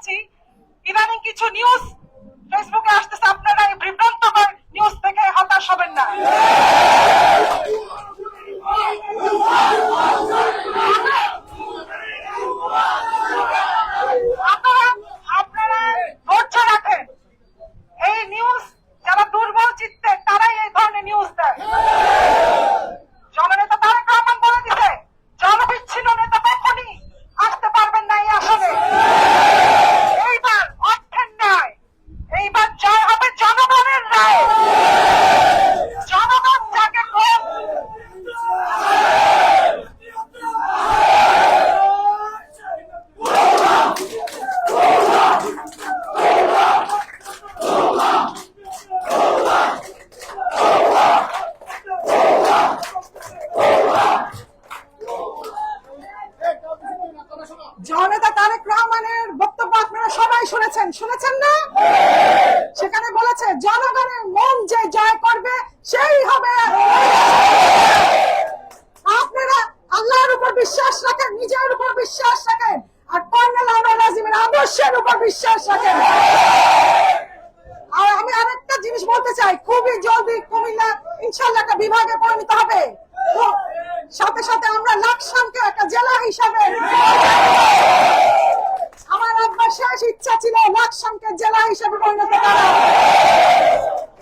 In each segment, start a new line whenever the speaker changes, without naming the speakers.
বলছি ইদানিং কিছু নিউজ ফেসবুকে আসতেছে আপনারা এই বিভ্রান্তকর নিউজ থেকে হতাশ হবেন না। জননেতা তারেক রহমানের বক্তব্য আপনারা সবাই শুনেছেন। শুনেছেন না? সেখানে বলেছে, জনগণের মন যে জয় করবে, সেই হবে। আপনারা আল্লাহর উপর বিশ্বাস রাখেন, নিজের উপর বিশ্বাস রাখেন, আর কর্নেল আনোয়ার আজিমের আদর্শের উপর বিশ্বাস রাখেন। আর আমি আরেকটা জিনিস বলতে চাই, খুবই জলদি কুমিল্লা ইনশাল্লাহ একটা বিভাগে পরিণত হবে। সাথে সাথে আমরা লাকসামকে একটা জেলা হিসাবে লাকসামকে জেলা হিসাবে পরিণত করা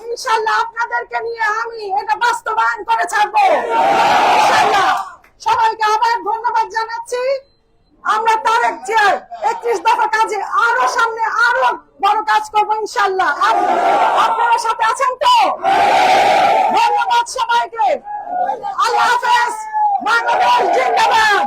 ইনশাল্লাহ আপনাদেরকে নিয়ে আমি এটা বাস্তবায়ন করে ছাড়বো। ইনশাল্লাহ সবাইকে আবার ধন্যবাদ জানাচ্ছি। আমরা তারেক চেয়ার একত্রিশ দফা কাজে আরও সামনে আরও বড় কাজ করব ইনশাল্লাহ আপ- আপনারা সাথে আছেন তো? ধন্যবাদ সবাইকে। আল্লাহ হাফেজ। বাংলাদেশ জিন্দাবাদ।